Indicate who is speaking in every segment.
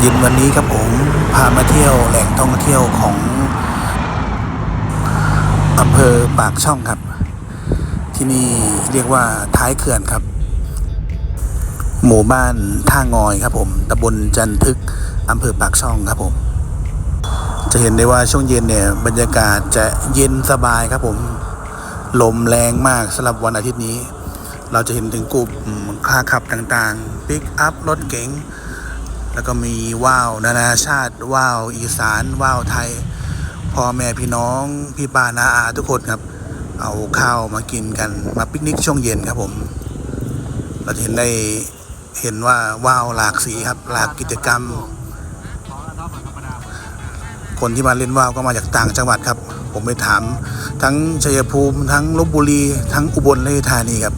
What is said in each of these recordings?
Speaker 1: เย็นวันนี้ครับผมพามาเที่ยวแหล่งท่องเที่ยวของอำเภอปากช่องครับ ที่นี่เรียกว่าท้ายเขื่อนครับ หมู่บ้านท่างอยครับผมตำบลจันทึกอำเภอปากช่องครับผม จะเห็นได้ว่าช่วงเย็นเนี่ยบรรยากาศจะเย็นสบายครับผม ลมแรงมากสำหรับวันอาทิตย์นี้ เราจะเห็นถึงกลุ่มค่าขับต่างๆปิกอัพรถเก๋ง แล้วก็มีว่าวนานาชาติว่าวอีสานว่าวไทยพ่อแม่พี่น้องพี่ป้านาอาทุกคนครับ เอาข้าวมากินกันมาปิกนิกช่วงเย็นครับผม เราเห็นได้เห็นว่าว่าวหลากสีครับ หลากกิจกรรม คนที่มาเล่นว่าวก็มาจากต่างจังหวัดครับ ผมไปถาม ทั้งชัยภูมิทั้งลบบุรี ทั้งอุบลราชธานีครับ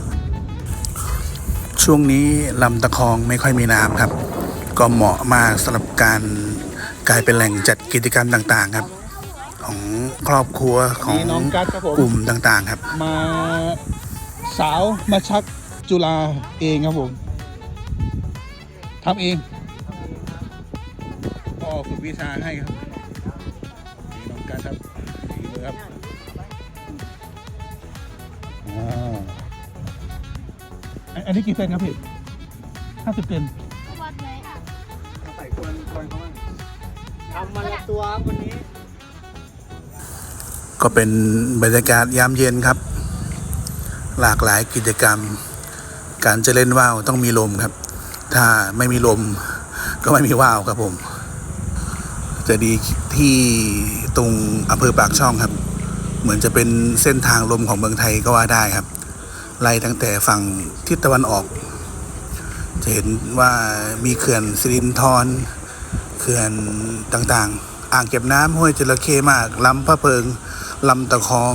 Speaker 1: ช่วงนี้ลำตะคองไม่ค่อยมีน้ำครับ ก็เหมาะมากสำหรับการกลายเป็นแหล่งจัดกิจกรรมต่างๆครับ ของครอบครัวของ
Speaker 2: นี่น้องกัสครับผม
Speaker 1: กลุ่มต่างๆครับ
Speaker 2: มาสาวมาชักจุฬาเองครับผมทำเองพ่อฝึกวิชาให้ครับนี่น้องกัสครับฝีมือครับอ่าอันอันนี้กี่เซนครับพี่ห้าสิบเซน
Speaker 3: วัดไหนอะ
Speaker 2: ใส่คนคนเขาบ้าง
Speaker 3: ทำมาละตัววันนี้
Speaker 1: ก็เป็นบรรยากาศยามเย็นครับ หลากหลายกิจกรรม การจะเล่นว่าวต้องมีลมครับ ถ้าไม่มีลมก็ไม่มีว่าวครับผม จะดีที่ตรงอำเภอปากช่องครับ เหมือนจะเป็นเส้นทางลมของเมืองไทยก็ว่าได้ครับ ไล่ตั้งแต่ฝั่งทิศตะวันออก จะเห็นว่ามีเขื่อนสิรินธรเขื่อนต่างๆ อ่างเก็บน้ำห้วยจระเข้มากลำพระเพิงลำตะคอง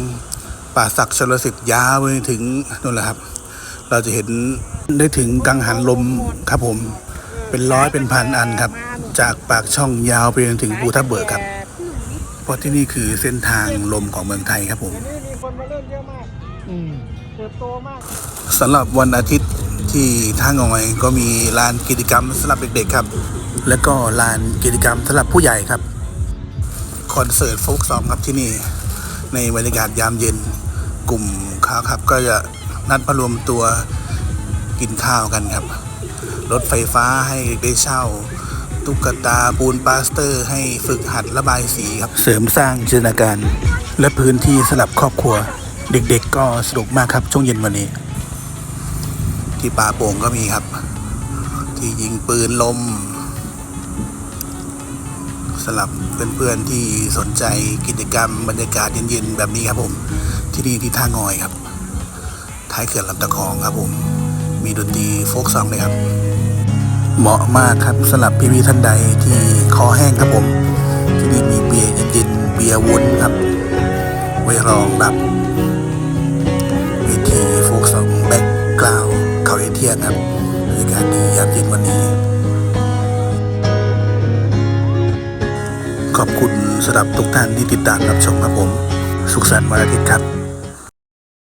Speaker 1: ป่าศักดิ์ชลสิทธิ์ยาวไปถึงนู่นแหละครับ เราจะเห็นได้ถึงกังหันลมครับผม เป็นร้อยเป็นพันอันครับ จากปากช่องยาวไปจนถึงภูทับเบิกครับ เพราะที่นี่คือเส้นทางลมของเมืองไทยครับผม
Speaker 3: นี่มีคนมาเล่นเยอะมาก
Speaker 2: อืม
Speaker 3: เติบโตมาก
Speaker 1: สำหรับวันอาทิตย์ ที่ท่างอยก็มีลานกิจกรรมสำหรับเด็กๆครับ แล้วก็ลานกิจกรรมสำหรับผู้ใหญ่ครับคอนเสิร์ตโฟกซองครับที่นี่ในบรรยากาศยามเย็นกลุ่มค้าครับ ก็จะนัดมารวมตัวกินข้าวกันครับ รถไฟฟ้าให้ได้เช่า ตุ๊กตาปูนปาสเตอร์ ให้ฝึกหัดระบายสีครับ เสริมสร้างจินตนาการ และพื้นที่สำหรับครอบครัว เด็กๆก็สนุกมากครับช่วงเย็นวันนี้ ที่ป่าโป่งก็มีครับ ที่ยิงปืนลมสำหรับเพื่อนๆที่สนใจกิจกรรมบรรยากาศเย็นๆแบบนี้ครับผม ที่นี่ที่ท่างอยครับท้ายเขื่อนลำตะคองครับผม มีดนตรีโฟกซองเลยครับ เหมาะมากครับสำหรับพี่ๆท่านใดที่คอแห้งครับผม ที่นี่มีเบียร์เย็นๆเบียร์วุ้นครับไว้รองรับ รายดครับบรรยากาศดียามเย็นวันนี้ ขอบคุณสำหรับทุกท่านที่ติดตามรับชมครับผม สุขสันต์วันอาทิตย์ครับ